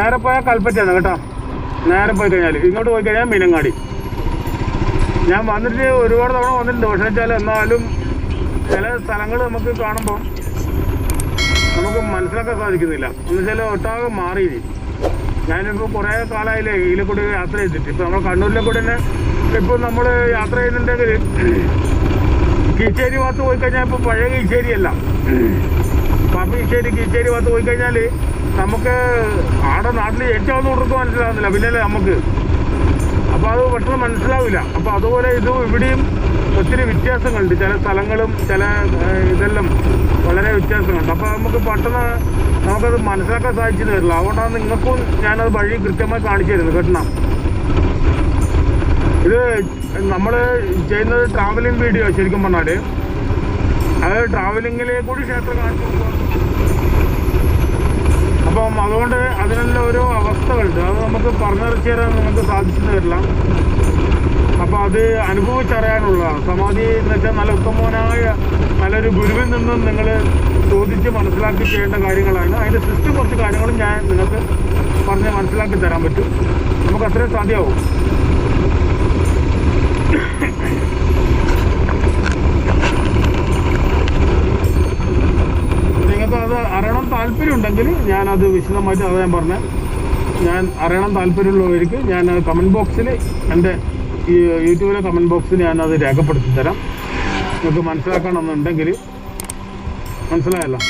നേരെ പോയാൽ കൽപ്പറ്റയാണ് കേട്ടോ. നേരെ പോയി കഴിഞ്ഞാൽ ഇങ്ങോട്ട് പോയി കഴിഞ്ഞാൽ മീനങ്ങാടി. ഞാൻ വന്നിട്ട് ഒരുപാട് തവണ വന്നിട്ടുണ്ട്. പക്ഷേ വെച്ചാൽ എന്നാലും ചില സ്ഥലങ്ങൾ നമുക്ക് കാണുമ്പോൾ നമുക്ക് മനസ്സിലാക്കാൻ സാധിക്കുന്നില്ല. എന്ന് വെച്ചാൽ ഒട്ടാകെ മാറി ഞാനിപ്പോൾ കുറേ കാലമായില്ലേ ഇതിലെ കൂടി യാത്ര ചെയ്തിട്ട്. ഇപ്പോൾ നമ്മൾ കണ്ണൂരിലെ കൂടി തന്നെ ഇപ്പോൾ നമ്മൾ യാത്ര ചെയ്യുന്നുണ്ടെങ്കിൽ കീച്ചേരി ഭാഗത്ത് പോയി കഴിഞ്ഞാൽ ഇപ്പോൾ പഴയ കീച്ചേരിയല്ല. പാപ്പ കീച്ചേരി കീച്ചേരി ഭാഗത്ത് പോയി കഴിഞ്ഞാൽ നമുക്ക് ആടെ നാട്ടിൽ ഏറ്റവും ദൂരത്ത് മനസ്സിലാവുന്നില്ല. പിന്നല്ലേ നമുക്ക്. അപ്പോൾ അത് പെട്ടെന്ന് മനസ്സിലാവില്ല. അപ്പോൾ അതുപോലെ ഇതും ഇവിടെയും ഒത്തിരി വ്യത്യാസങ്ങളുണ്ട്. ചില സ്ഥലങ്ങളും ചില ഇതെല്ലാം വളരെ വ്യത്യാസങ്ങളുണ്ട്. അപ്പോൾ നമുക്ക് പെട്ടെന്ന് നമുക്കത് മനസ്സിലാക്കാൻ സാധിച്ചെന്ന് വരില്ല. അതുകൊണ്ടാണ് നിങ്ങൾക്കും ഞാനത് വഴി കൃത്യമായി കാണിച്ചു തരുന്നത്. കേട്ടോ ഇത് നമ്മൾ ചെയ്യുന്നത് ട്രാവലിംഗ് വീഡിയോ ശരിക്കും പറഞ്ഞാൽ അത് ട്രാവലിങ്ങിലെ കൂടി ക്ഷേത്രം കാണിച്ചു കൊടുക്കുക അപ്പം അതുകൊണ്ട് അതിനെല്ലാം ഓരോ അവസ്ഥകളുണ്ട്. അത് നമുക്ക് പറഞ്ഞറിയിച്ചു തരാൻ നമുക്ക് സാധിച്ചു വരില്ല അപ്പോൾ അത് അനുഭവിച്ചറിയാനുള്ളതാണ് സമാധി എന്ന് വെച്ചാൽ നല്ല ഉത്തമനായ നല്ലൊരു ഗുരുവിൽ നിന്നും നിങ്ങൾ ചോദിച്ച് മനസ്സിലാക്കി ചെയ്യേണ്ട കാര്യങ്ങളാണ്. അതിന്റെ സിസ്റ്റം കുറച്ച് കാര്യങ്ങളും ഞാൻ നിങ്ങൾക്ക് പറഞ്ഞ് മനസ്സിലാക്കി തരാൻ പറ്റും. നമുക്ക് അത്രയും സാധ്യമാവും. നിങ്ങൾക്ക് അത് അറിയണം താല്പര്യം ഉണ്ടെങ്കിൽ ഞാനത് വിശദമായിട്ട് അത് ഞാൻ പറഞ്ഞ. ഞാൻ അറിയണം താല്പര്യമുള്ളവർക്ക് ഞാൻ കമന്റ് ബോക്സിൽ എന്റെ യൂട്യൂബിലെ കമന്റ് ബോക്സിൽ ഞാനത് രേഖപ്പെടുത്തി തരാം. നിങ്ങൾക്ക് മനസ്സിലാക്കണമെന്നുണ്ടെങ്കിൽ മനസ്സിലായല്ലോ?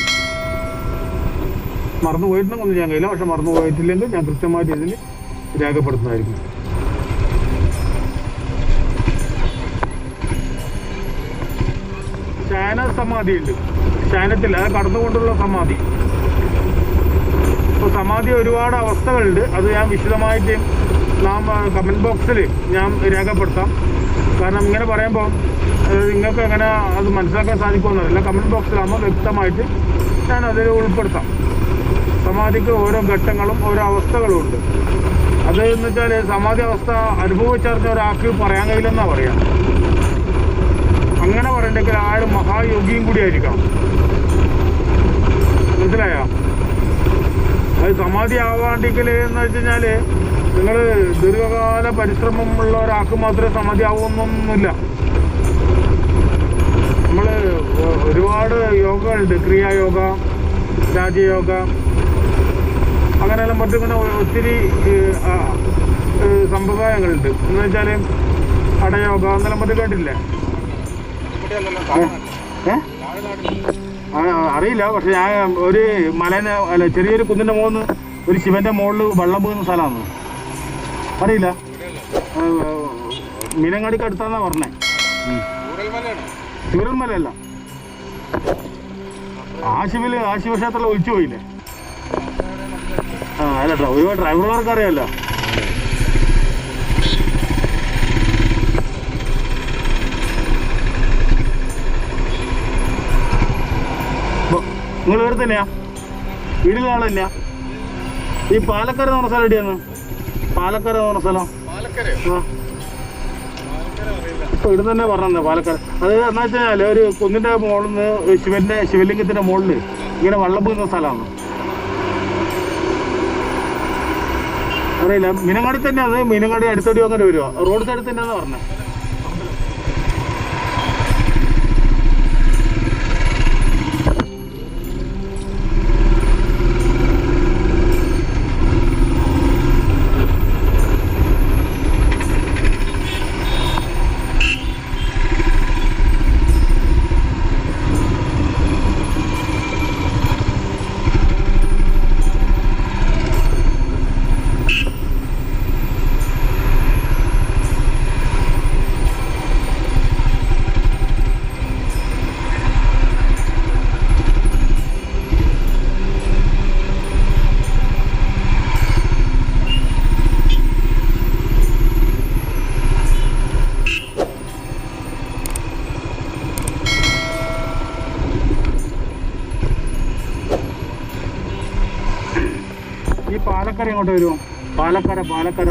മറന്നു പോയിട്ടുണ്ടെങ്കിൽ ഒന്നും ഞാൻ കഴിയില്ല. പക്ഷെ മറന്നു പോയിട്ടില്ലെങ്കിൽ ഞാൻ കൃത്യമായിട്ട് ഇതിൽ രേഖപ്പെടുത്തുന്നതായിരിക്കും. ശയന സമാധി ഉണ്ട്. അത് കടന്നുകൊണ്ടുള്ള സമാധി. അപ്പോൾ സമാധി ഒരുപാട് അവസ്ഥകളുണ്ട്. അത് ഞാൻ വിശദമായിട്ട് നാം കമന്റ് ബോക്സിൽ ഞാൻ രേഖപ്പെടുത്താം. കാരണം ഇങ്ങനെ പറയുമ്പോൾ നിങ്ങൾക്ക് എങ്ങനെ അത് മനസ്സിലാക്കാൻ സാധിക്കുമെന്നറിയില്ല കമന്റ് ബോക്സിലാകുമ്പോൾ വ്യക്തമായിട്ട് ഞാൻ അതിൽ ഉൾപ്പെടുത്താം. സമാധിക്ക് ഓരോ ഘട്ടങ്ങളും ഓരോ അവസ്ഥകളും ഉണ്ട്. അത് എന്ന് വെച്ചാൽ സമാധി അവസ്ഥ അനുഭവിച്ചറിഞ്ഞ ഒരാൾക്ക് പറയാൻ കഴിയില്ലെന്നാണ് പറയാം. അങ്ങനെ പറയണ്ടെങ്കിൽ ആൾ മഹായോഗിയും കൂടി ആയിരിക്കണം. മനസ്സിലായോ? അത് സമാധി ആവാണ്ടിക്കൽ എന്ന് വെച്ച് നിങ്ങൾ ദീർഘകാല പരിശ്രമം ഉള്ള ഒരാൾക്ക് മാത്രമേ സമാധി ആവുമെന്നൊന്നുമില്ല നമ്മൾ ഒരുപാട് യോഗകളുണ്ട്. ക്രിയായോഗ രാജയോഗ അങ്ങനെയെല്ലാം മറ്റു പിന്നെ ഒത്തിരി സമ്പ്രദായങ്ങളുണ്ട് എന്ന് വെച്ചാൽ അടയോഗ എന്നെല്ലാം മറ്റു കേട്ടില്ലേ അറിയില്ല. പക്ഷെ ഞാൻ ഒരു മലേനെ അല്ല ചെറിയൊരു കുന്നിന്റെ മുകളിൽ ഒരു ശിവന്റെ മുകളിൽ വെള്ളം പോകുന്ന സ്ഥലമാണ്. അറിയില്ല. മീനങ്ങാടിക്ക് അടുത്താന്നാ പറഞ്ഞേ. ചൂരൽമലയല്ല. ആ ശിവൽ ആ ഒഴിച്ചു പോയില്ലേ? ആ അല്ല ഒരു ഡ്രൈവർമാർക്ക് അറിയാലോ. നിങ്ങൾ വേറെ തന്നെയാ ആളില്ല. ഈ പാലക്കര എന്ന് പറഞ്ഞ സ്ഥലം എവിടെയാണ് പാലക്കര എന്ന് പറഞ്ഞ സ്ഥലം. ഇപ്പൊ ഇവിടെ തന്നെ പറഞ്ഞത് പാലക്കര. അത് എന്നാ വെച്ചാൽ ഒരു കുന്നിന്റെ മുകളിൽ നിന്ന് ശിവന്റെ ശിവലിംഗത്തിന്റെ മുകളിൽ ഇങ്ങനെ വള്ളം പോകുന്ന സ്ഥലമാണ്. അറിയില്ല. മീനങ്ങാടി തന്നെയാണ് മീനങ്ങാടി അടുത്തടി അങ്ങനെ വരുവാ റോഡ് സൈഡിൽ തന്നെയാന്ന് പറഞ്ഞത് പാലക്കര ഇങ്ങോട്ട് വരുമോ പാലക്കര പാലക്കര.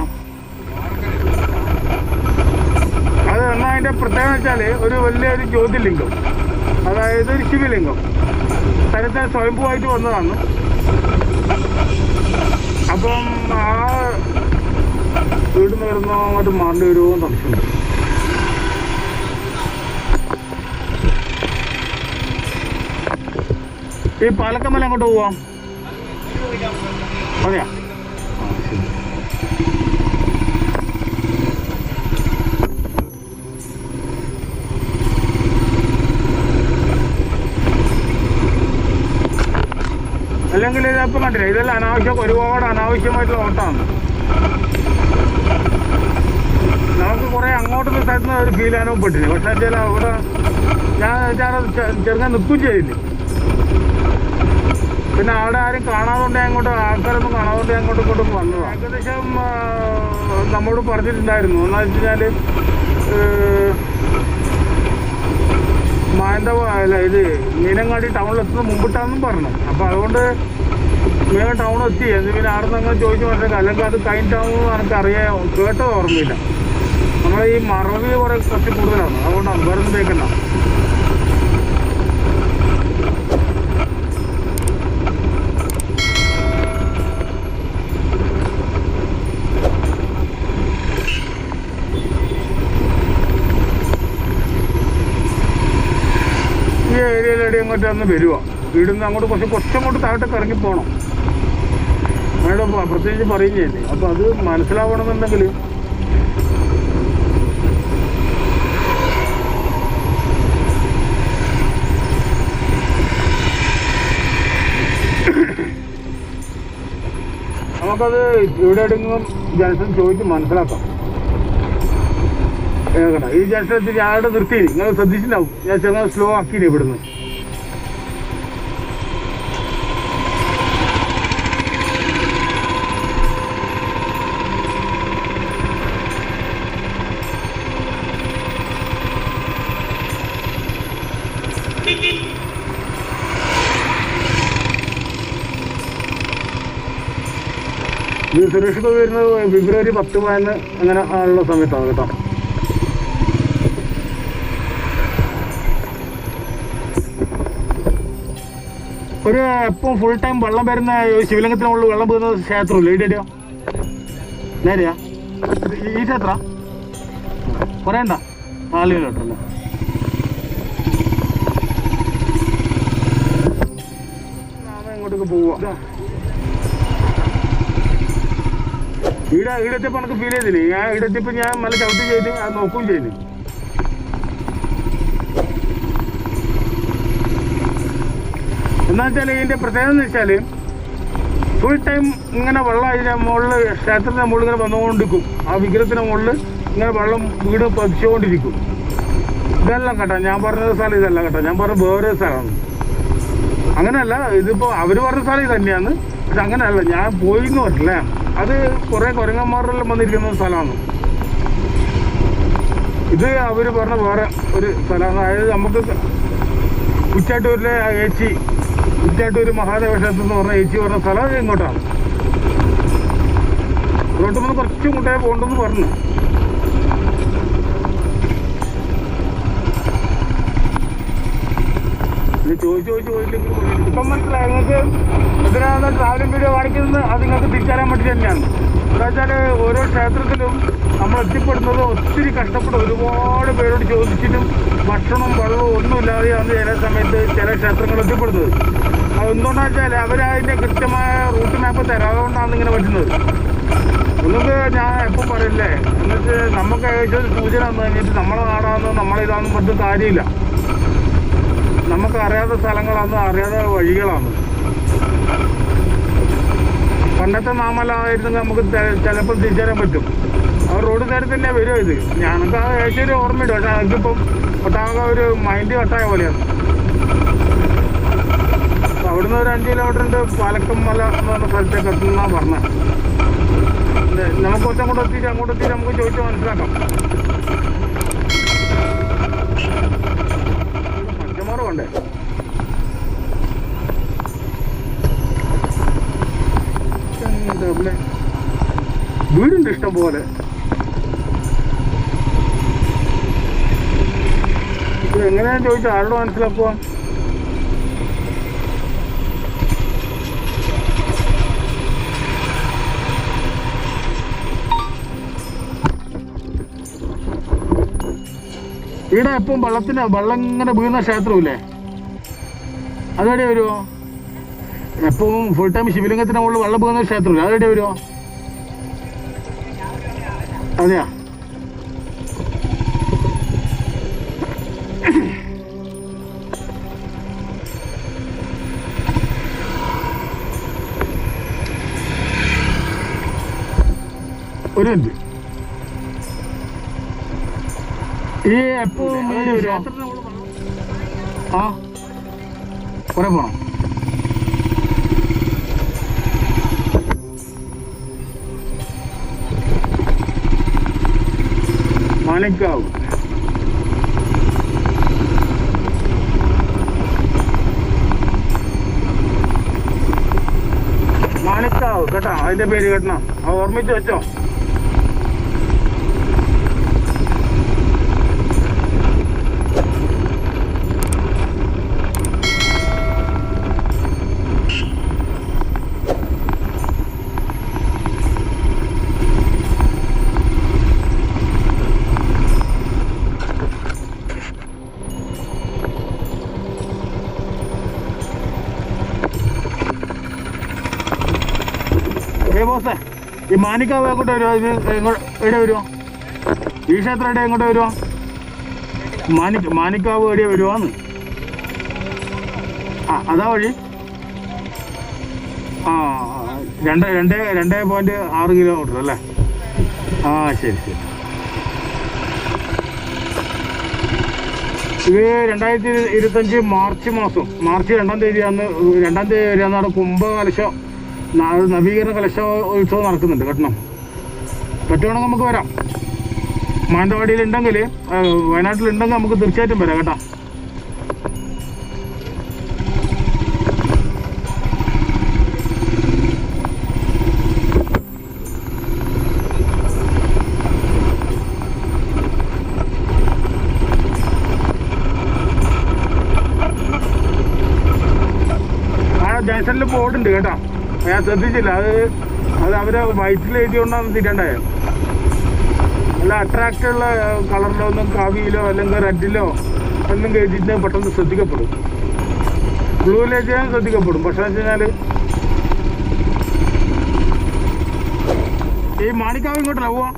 അത് എന്നാ അതിന്റെ പ്രത്യേകത വെച്ചാൽ ഒരു വലിയൊരു ജ്യോതിർലിംഗം. അതായത് ഒരു ശിവലിംഗം. സ്ഥലത്തെ സ്വയംഭൂവായിട്ട് വന്നതാണ്. അപ്പം ആ വീട് നേർന്നോ അങ്ങോട്ട് മാറേണ്ടി വരുമോ എന്ന് സംശയമുണ്ട് ഈ പാലക്കമല അങ്ങോട്ട് പോവാം? മതിയാ. അല്ലെങ്കിൽ ഇതിപ്പം കണ്ടില്ല? ഇതെല്ലാം അനാവശ്യം ഒരുപാട് അനാവശ്യമായിട്ടുള്ള ഓട്ടമാണ്. നമുക്ക് കുറെ അങ്ങോട്ടുള്ള സ്ഥലത്ത് നിന്ന് ഒരു ഫീൽ അനുഭവപ്പെട്ടില്ല? പക്ഷെ ചില അവിടെ ഞാൻ ചെറുങ്ങനെ നിൽക്കുകയും ചെയ്തില്ല? പിന്നെ അവിടെ ആരും കാണാതുകൊണ്ട് അങ്ങോട്ട് ആൾക്കാരൊന്നും കാണാതുകൊണ്ട് അങ്ങോട്ട് ഇങ്ങോട്ടും വന്നതാണ് ഏകദേശം നമ്മോട് പറഞ്ഞിട്ടുണ്ടായിരുന്നു. എന്ന് വെച്ച് കഴിഞ്ഞാൽ മാനന്തവ അല്ല ഇത് മീനങ്ങാടി ടൗണിലെത്തുന്ന മുമ്പിട്ടാണെന്നും പറഞ്ഞു. അപ്പോൾ അതുകൊണ്ട് മീനം ടൗൺ എത്തി. എന്ന് പിന്നെ ആടുന്ന് അങ്ങനെ ചോദിച്ചു മനസ്സിലാക്കാം അല്ലെങ്കിൽ അത് കഴിഞ്ഞിട്ടാണെന്ന് എനിക്ക് അറിയാം കേട്ടത് ഓർമ്മയില്ല. നമ്മളെ ഈ മറവി കുറെ കുറച്ച് കൂടുതലാണ്. അതുകൊണ്ടാണ് വേറെ ഒന്നും കേൾക്കണ്ട ഈ ഏരിയയിലെവിടെ അന്ന് വരിക ഇവിടുന്ന് അങ്ങോട്ട് കുറച്ച് കുറച്ചങ്ങോട്ട് താഴോട്ടൊക്കെ ഇറങ്ങി പോകണം മേഡം പ്രത്യേകിച്ച് പറയും അപ്പം അത് മനസ്സിലാവണമെന്നുണ്ടെങ്കിൽ നമുക്കത് ഇവിടെ എവിടെയെങ്കിലും ജംഗ്ഷൻ ചോദിച്ച് മനസ്സിലാക്കാം. കേൾക്കണം ഈ ജംഗ്ഷനത്തിൽ ഞാൻ അവിടെ നിർത്തി നിങ്ങൾ ശ്രദ്ധിച്ചിട്ടുണ്ടാവും. ഞാൻ ചെറുങ്ങനെ സ്ലോ ആക്കിയില്ലേ ഇവിടുന്ന്? ഇത് സുരേഷ് വരുന്നത് ഫെബ്രുവരി പത്ത് പതിനൊന്ന് അങ്ങനെ ഉള്ള സമയത്താണ് കേട്ടോ. ഒരു എപ്പം ഫുൾ ടൈം വെള്ളം വരുന്ന ശിവലിംഗത്തിനുള്ള വെള്ളം പോകുന്ന ക്ഷേത്രമില്ല? ഇടിയോ നേരെയാ? ഈ- ക്ഷേത്ര? കുറേണ്ട നാല് കിലോമീറ്റർ ഇങ്ങോട്ടേക്ക് പോവാ ഈടെ ഈടെത്തിയപ്പോൾ എനിക്ക് ഫീൽ ചെയ്തില്ലേ? ഞാൻ ഈടെത്തിയപ്പോൾ ഞാൻ നല്ല ചവിട്ടി ചെയ്ത് അത് നോക്കുകയും ചെയ്തു. എന്നുവെച്ചാൽ ഇതിന്റെ പ്രത്യേകത എന്ന് വെച്ചാൽ ഫുൾ ടൈം ഇങ്ങനെ വെള്ളം അതിന്റെ മുകളിൽ ക്ഷേത്രത്തിന്റെ മുകളിൽ ഇങ്ങനെ വന്നുകൊണ്ടിരിക്കും. ആ വിഗ്രഹത്തിന്റെ മുകളിൽ ഇങ്ങനെ വെള്ളം വീട് പതിച്ചുകൊണ്ടിരിക്കും. ഇതെല്ലാം കേട്ടോ ഞാൻ പറഞ്ഞ സ്ഥലം ഇതെല്ലാം കേട്ടോ. ഞാൻ പറഞ്ഞ വേറെ സ്ഥലമാണ്. അങ്ങനെയല്ല ഇതിപ്പോ അവർ പറഞ്ഞ സ്ഥലം ഇത് തന്നെയാണ്. പക്ഷെ അങ്ങനെയല്ല ഞാൻ പോയി എന്ന് അത് കുറേ കുരങ്ങന്മാരെല്ലാം വന്നിരിക്കുന്ന സ്ഥലമാണ്. ഇത് അവർ പറഞ്ഞ വേറെ ഒരു സ്ഥലമാണ്. അതായത് നമുക്ക് കുറ്റാട്ടൂരിലെ ഏച്ചി കുറ്റാട്ടൂർ മഹാദേവ ക്ഷേത്രം എന്ന് പറഞ്ഞ ഏച്ചി പറഞ്ഞ സ്ഥലം ഇങ്ങോട്ടാണ്. ഇങ്ങോട്ട് കുറച്ച് മുട്ടേ പോകണ്ടെന്ന് പറഞ്ഞു. ചോദിച്ചു ചോദിച്ചു പോയില്ലെങ്കിൽ ഇപ്പം മനസ്സിലായി? നിങ്ങൾക്ക് ഇതിനകത്ത് ട്രാവലിംഗ് വീഡിയോ കാണിക്കുന്നത് അത് നിങ്ങൾക്ക് തിരിച്ചറിയാൻ വേണ്ടി തന്നെയാണ്. എന്താ വെച്ചാൽ ഓരോ ക്ഷേത്രത്തിലും നമ്മൾ എത്തിപ്പെടുന്നത് ഒത്തിരി കഷ്ടപ്പെട്ട് ഒരുപാട് പേരോട് ചോദിച്ചിട്ടും ഭക്ഷണവും വെള്ളവും ഒന്നുമില്ലാതെയാണ് ചില സമയത്ത് ചില ക്ഷേത്രങ്ങൾ എത്തിപ്പെടുന്നത്. അത് എന്തുകൊണ്ടാണെന്ന് വെച്ചാൽ അവരതിന്റെ കൃത്യമായ റൂട്ട് മാപ്പ് തരാതെ കൊണ്ടാണ് ഇങ്ങനെ പറ്റുന്നത്. നിങ്ങൾക്ക് ഞാൻ എപ്പോൾ പറയില്ലേ? എന്നിട്ട് നമുക്ക് ഏകദേശം ഒരു സൂചന തന്നു കഴിഞ്ഞിട്ട് നമ്മളെ നാടാണെന്ന് നമ്മളിതാണെന്ന് പറഞ്ഞിട്ട് കാര്യമില്ല. നമുക്ക് അറിയാത്ത സ്ഥലങ്ങളാണ് അറിയാത്ത വഴികളാണ്. പണ്ടത്തെ നാമല്ലായിരുന്നെങ്കിൽ നമുക്ക് ചിലപ്പോൾ തിരിച്ചറിയാൻ പറ്റും. ആ റോഡ് നേരെ തന്നെ വരും ഇത്. ഞങ്ങൾക്ക് ആ ഏച്ചൊരു ഓർമ്മയുണ്ട് പക്ഷെ എനിക്കിപ്പം ഒട്ടാകെ ഒരു മൈൻഡ് കട്ടായ പോലെയാണ് അവിടുന്ന് ഒരു അഞ്ച് കിലോമീറ്റർ പാലക്കം മല എന്ന് പറഞ്ഞ സ്ഥലത്തേക്ക് എത്തുന്ന പറഞ്ഞത്. നമുക്ക് ഒറ്റ അങ്ങോട്ട് എത്തിയിട്ട് അങ്ങോട്ട് എത്തിയിട്ട് നമുക്ക് ചോദിച്ച് മനസ്സിലാക്കാം. അല്ലേ അല്ലേ വീടുണ്ട് ഇഷ്ടം പോലെ. ഇത് എങ്ങനെയാണെന്ന് ചോദിച്ചാൽ ആരോട് മനസ്സിലാക്കുക? ഇവിടെ എപ്പം വള്ളത്തിന് വള്ളം ഇങ്ങനെ വീഴുന്ന ക്ഷേത്രമില്ലേ? അതെവിടെ വരുമോ എപ്പോഴും ഫുൾ ടൈം ശിവലിംഗത്തിന് മുകളിൽ വെള്ളം പോകുന്ന ക്ഷേത്രമില്ല? അതെവിടെ വരുമോ അതെയാ? ഒരു മിനിറ്റ്. ഈ എപ്പോ ആ കുറെ പോണം. മാണിക്കാവ്. മാണിക്കാവ് കേട്ടോ? അതിന്റെ പേര് കേട്ടണം? അത് ഓർമ്മിച്ച് വെച്ചോ. ഈ മാനിക്കാവ് എങ്ങോട്ട് വരുമോ ഇത് എവിടെ വരുമോ ഈ ക്ഷേത്രം എവിടെ? എങ്ങോട്ട് വരുമോ മാനിക്ക മാനിക്കാവ് എവിടെ വരുവാന്ന്. ആ അതാ വഴി. ആ രണ്ട് രണ്ട് രണ്ട് പോയിന്റ് ആറ് കിലോമീറ്റർ അല്ലേ? ആ ശരി ശരി. ഇത് രണ്ടായിരത്തി ഇരുപത്തഞ്ച് മാർച്ച് മാസം. മാർച്ച് രണ്ടാം തീയതി അന്ന് രണ്ടാം തീയതി വരെ അന്നാണ് കുംഭകലശം നവീകരണ കലശ ഉത്സവം നടക്കുന്നുണ്ട്. കേട്ടോ പറ്റുവാണെങ്കിൽ നമുക്ക് വരാം. മാനന്തവാടിയിൽ ഉണ്ടെങ്കിൽ വയനാട്ടിലുണ്ടെങ്കിൽ നമുക്ക് തീർച്ചയായിട്ടും വരാം കേട്ടോ. ജംഗ്ഷനിൽ ബോർഡുണ്ട് കേട്ടോ. ഞാൻ ശ്രദ്ധിച്ചില്ല. അത് അത് അവർ വൈറ്റിൽ എഴുതിയോണ്ടാണ് തിരണ്ടേ. നല്ല അട്രാക്റ്റുള്ള കളറിലോ ഒന്നും കാവിയിലോ അല്ലെങ്കിൽ റെഡിലോ ഒന്നും എഴുതിയിട്ട് പെട്ടെന്ന് ശ്രദ്ധിക്കപ്പെടും. ബ്ലൂ എഴുതിയാൽ ശ്രദ്ധിക്കപ്പെടും. പക്ഷെ വെച്ച് കഴിഞ്ഞാൽ ഈ മാണിക്കാവ് ഇങ്ങോട്ടല്ല പോവാ.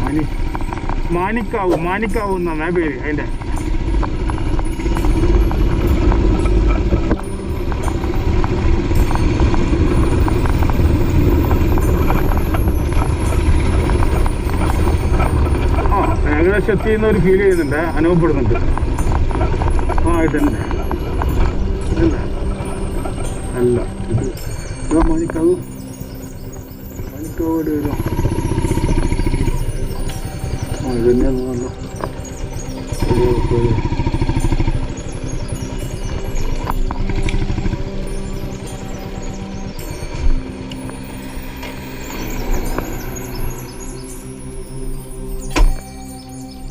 മാണി മാണിക്കാവ് മാണിക്കാവ് എന്നാണ് പേര് അതിന്റെ ആ ഏകദേശം എത്തിയെന്ന് ഒരു ഫീൽ ചെയ്യുന്നുണ്ട്. അനുഭവപ്പെടുന്നുണ്ട്. ആ ഇതന്നെ. ഇതല്ല അല്ല ഇത് ഇതാ മണിക്കാവ് മണിക്കാവ് എവിടെ വരും. ആ ഇതന്നെയാന്ന്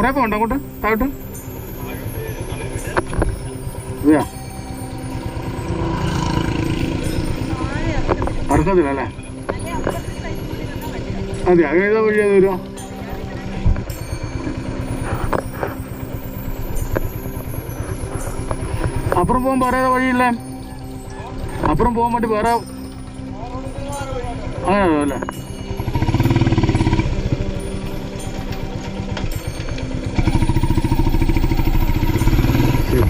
പറയാൻ പോകണ്ട അങ്ങോട്ട് താഴോട്ട്. അതെയാ അർഹത്തില്ല അല്ലേ? അതെ ഏതാ വഴി അത് വരുമോ അപ്പുറം പോകാൻ വേറെ ഏതാ വഴിയില്ലേ? അപ്പുറം പോകാൻ വേണ്ടി വേറെ അങ്ങനെ അല്ലേ ശരി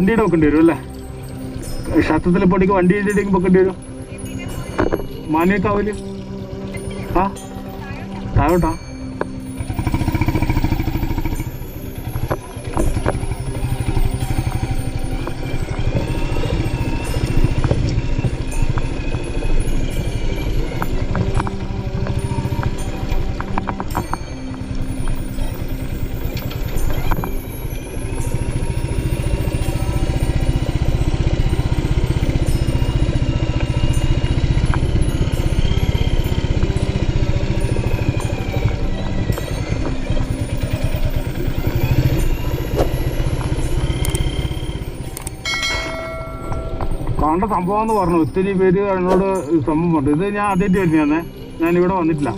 വണ്ടിയുടെ നോക്കേണ്ടി വരും അല്ലേ? ഷത്തത്തിൽ പൊടിക്ക് വണ്ടി ഇട്ടിട്ടേക്ക് പൊക്കേണ്ടി വരും. മാനേക്കാവൽ ആ? താഴോട്ടാ? കണ്ട സംഭവം എന്ന് പറഞ്ഞു. ഒത്തിരി പേര് എന്നോട് സംഭവം പറഞ്ഞു. ഇത് ഞാൻ ആദ്യമായിട്ട് വരുന്നതാണ് ഞാൻ ഇവിടെ വന്നിട്ടില്ല.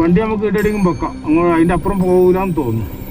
വണ്ടി നമുക്ക് ഇടയിടിക്കും വെക്കാം. അങ്ങോട്ട് അതിന്റെ അപ്പുറം പോകൂലെന്ന് തോന്നുന്നു.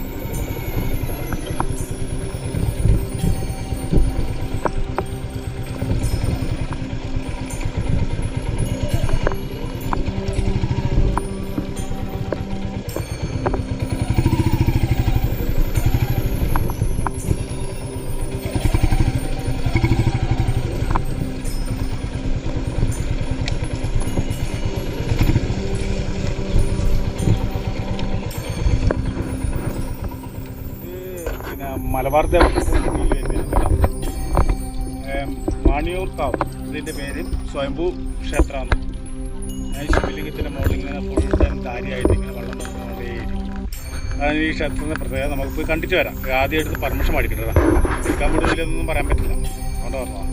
പിന്നെ മാണിയൂർക്കാവ് മാണിയൂർ കാവ് ഇതിന്റെ പേര് സ്വയംഭൂ ക്ഷേത്രമാണ്. ശിവലിംഗത്തിന്റെ മുകളിൽ ഇങ്ങനെ ഫുൾ ടൈം കാര്യമായിട്ട് ഇങ്ങനെ വെള്ളം വന്നുകൊണ്ടേയിരിക്കും അതാണ് ഈ ക്ഷേത്രത്തിന്റെ പ്രത്യേകത. നമുക്ക് പോയി കണ്ടിട്ട് വരാം. ആദ്യം എടുത്ത് പെർമിഷൻ മേടിക്കട്ടെ എടുക്കാൻ കൂടുതലൊന്നും പറയാൻ പറ്റില്ല. അതുകൊണ്ട് പറഞ്ഞതാണ്